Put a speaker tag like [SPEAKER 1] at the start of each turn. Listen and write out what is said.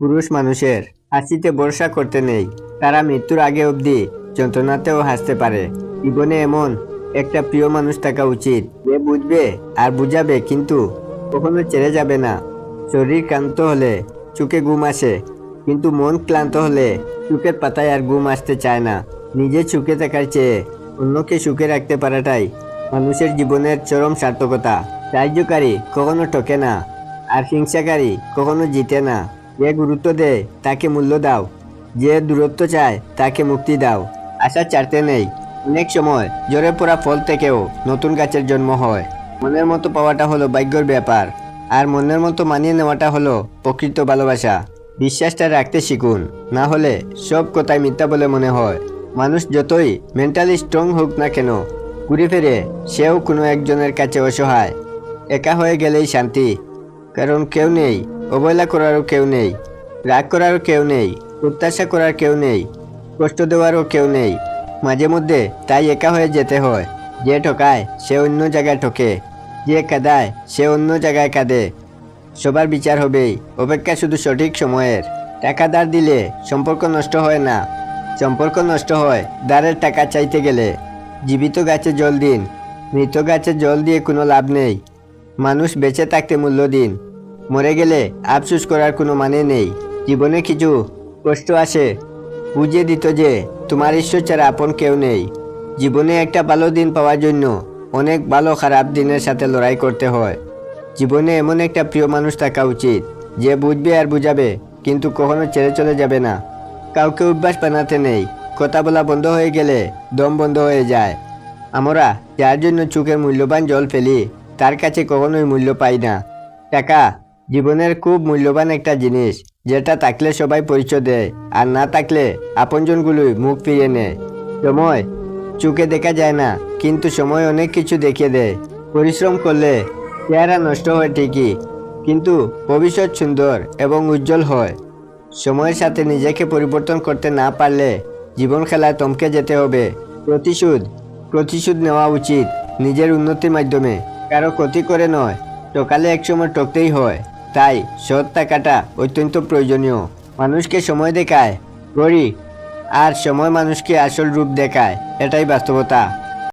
[SPEAKER 1] পুরুষ মানুষের হাসিতে ভরসা করতে নেই। তারা মৃত্যুর আগে অবধি যন্ত্রণাতেও হাসতে পারে। জীবনে এমন একটা প্রিয় মানুষ থাকা উচিত। যে বুঝবে আর বুঝাবে কিন্তু কখনো ছেড়ে যাবে না। শরীর ক্লান্ত হলে চোখে ঘুম আসে, কিন্তু মন ক্লান্ত হলে চোখের পাতায় আর ঘুম আসতে চায় না। নিজে সুখে থাকার চেয়ে অন্যকে সুখে রাখতে পারাটাই মানুষের জীবনের চরম সার্থকতা। সাহায্যকারী কখনো ঠকে না, আর হিংসাকারী কখনো জিতে না। যে গুরুত্ব দেয়, তাকে মূল্য দাও। যে দূরত্ব চায়, তাকে মুক্তি দাও। আশা চারতে নেই। অনেক সময় জোরে পড়া ফল থেকেও নতুন গাছের জন্ম হয়। মনের মতো পাওয়াটা হলো ভাগ্যর ব্যাপার। আর মনের মতো মানিয়ে নেওয়াটা হলো প্রকৃত ভালোবাসা। বিশ্বাসটা রাখতে শিখুন। না হলে সব কথাই মিথ্যা বলে মনে হয়। মানুষ যতই মেন্টালি স্ট্রং হোক না কেন, ঘুরে ফিরে সেও কোনো একজনের কাছে অসহায়। একা হয়ে গেলেই শান্তি। কারণ কেউ নেই অবহেলা করারও কেউ নেই, রাগ করারও কেউ নেই, প্রত্যাশা করার কেউ নেই, কষ্ট দেওয়ারও কেউ নেই। মাঝে মধ্যে তাই একা হয়ে যেতে হয়। যে ঠকায়, সে অন্য জায়গায় ঠকে। যে কাঁদায়, সে অন্য জায়গায় কাঁদে। সবার বিচার হবেই, অপেক্ষা শুধু সঠিক সময়ের। টাকা ধার দিলে সম্পর্ক নষ্ট হয় না। সম্পর্ক নষ্ট হয় দাঁড়ের টাকা চাইতে গেলে। জীবিত গাছে জল দিন, মৃত গাছে জল দিয়ে কোনো লাভ নেই। মানুষ বেঁচে থাকতে মূল্য দিন। মরে গেলে আফসোস করার কোনো মানে নেই। জীবনে কিছু কষ্ট আসে বুঝিয়ে দিত যে, তোমার ঈশ্বর ছাড়া আপন কেউ নেই। জীবনে একটা ভালো দিন পাওয়ার জন্য অনেক ভালো খারাপ দিনের সাথে লড়াই করতে হয়। জীবনে এমন একটা প্রিয় মানুষ থাকা উচিত, যে বুঝবে আর বুঝাবে, কিন্তু কখনো ছেড়ে চলে যাবে না। কাউকে অভ্যাস বানাতে নেই, কথা বলা বন্ধ হয়ে গেলে দম বন্ধ হয়ে যায়। আমরা যার জন্য চোখের মূল্যবান জল ফেলি, তার কাছে কখনোই মূল্য পাই না। টাকা জীবনের খুব মূল্যবান একটা জিনিস, যেটা থাকলে সবাই পরিচয় দেয়, আর না থাকলে আপনজনগুলোই মুখ ফিরিয়ে নেয়। সময় চোখে দেখা যায় না, কিন্তু সময় অনেক কিছু দেখিয়ে দেয়। পরিশ্রম করলে চেহারা নষ্ট হয় ঠিকই, কিন্তু ভবিষ্যৎ সুন্দর এবং উজ্জ্বল হয়। সময়ের সাথে নিজেকে পরিবর্তন করতে না পারলে জীবন খেলায় তমকে যেতে হবে। প্রতিশোধ প্রতিশোধ নেওয়া উচিত নিজের উন্নতির মাধ্যমে, কারও ক্ষতি করে নয়, সকালে একসময় টকতেই হয়। তাই সৎ থাকাটা অত্যন্ত প্রয়োজনীয়। মানুষকে সময় দেখায়, গড়ি, আর সময় মানুষকে আসল রূপ দেখায়, এটাই বাস্তবতা।